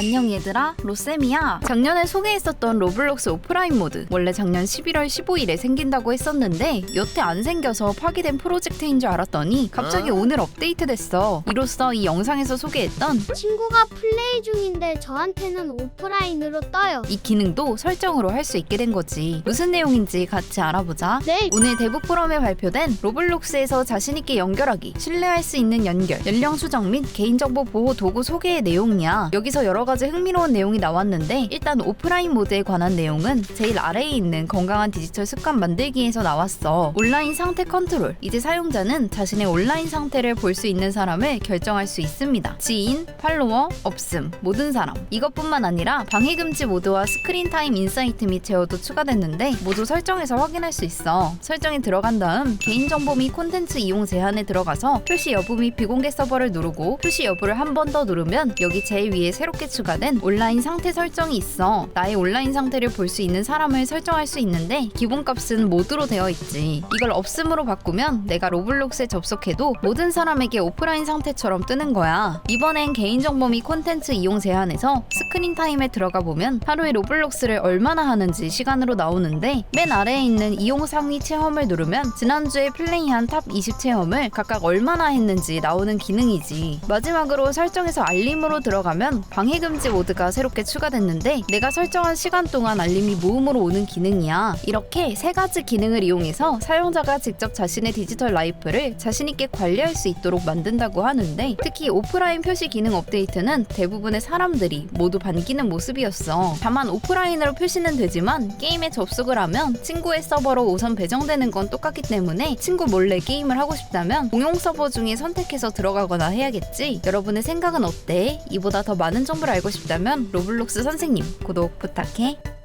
안녕 얘들아 로쌤이야. 작년에 소개했었던 로블록스 오프라인 모드. 원래 작년 11월 15일에 생긴다고 했었는데 여태 안 생겨서 파기된 프로젝트인 줄 알았더니 갑자기 오늘 업데이트 됐어. 이로써 이 영상에서 소개했던 친구가 플레이 중인데 저한테는 오프라인으로 떠요. 이 기능도 설정으로 할 수 있게 된 거지. 무슨 내용인지 같이 알아보자. 네, 오늘 대북 포럼에 발표된 로블록스에서 자신있게 연결하기, 신뢰할 수 있는 연결, 연령 수정 및 개인정보 보호 도구 소개의 내용이야. 여기서 여러 가지 흥미로운 내용이 나왔는데 일단 오프라인 모드에 관한 내용은 제일 아래에 있는 건강한 디지털 습관 만들기에서 나왔어. 온라인 상태 컨트롤. 이제 사용자는 자신의 온라인 상태를 볼 수 있는 사람을 결정할 수 있습니다. 지인, 팔로워, 없음, 모든 사람. 이것뿐만 아니라 방해 금지 모드와 스크린 타임 인사이트 및 제어도 추가됐는데 모두 설정에서 확인할 수 있어. 설정에 들어간 다음 개인정보 및 콘텐츠 이용 제한에 들어가서 표시 여부 및 비공개 서버를 누르고 표시 여부를 한 번 더 누르면 여기 제일 위에 새롭게 추가 된 온라인 상태 설정이 있어. 나의 온라인 상태를 볼 수 있는 사람을 설정할 수 있는데 기본값은 모드로 되어 있지. 이걸 없음으로 바꾸면 내가 로블록스에 접속해도 모든 사람에게 오프라인 상태처럼 뜨는 거야. 이번엔 개인정보 및 콘텐츠 이용 제한에서 스크린 타임에 들어가 보면 하루에 로블록스를 얼마나 하는지 시간으로 나오는데 맨 아래에 있는 이용 상위 체험을 누르면 지난주에 플레이한 탑 20 체험을 각각 얼마나 했는지 나오는 기능이지. 마지막으로 설정에서 알림으로 들어가면 방해 금지 모드가 새롭게 추가됐는데 내가 설정한 시간 동안 알림이 모음으로 오는 기능이야. 이렇게 세 가지 기능을 이용해서 사용자가 직접 자신의 디지털 라이프를 자신있게 관리할 수 있도록 만든다고 하는데 특히 오프라인 표시 기능 업데이트는 대부분의 사람들이 모두 반기는 모습이었어. 다만 오프라인으로 표시는 되지만 게임에 접속을 하면 친구의 서버로 우선 배정되는 건 똑같기 때문에 친구 몰래 게임을 하고 싶다면 공용 서버 중에 선택해서 들어가거나 해야겠지. 여러분의 생각은 어때? 이보다 더 많은 정보를 알고 싶다면 로블록스 선생님 구독 부탁해.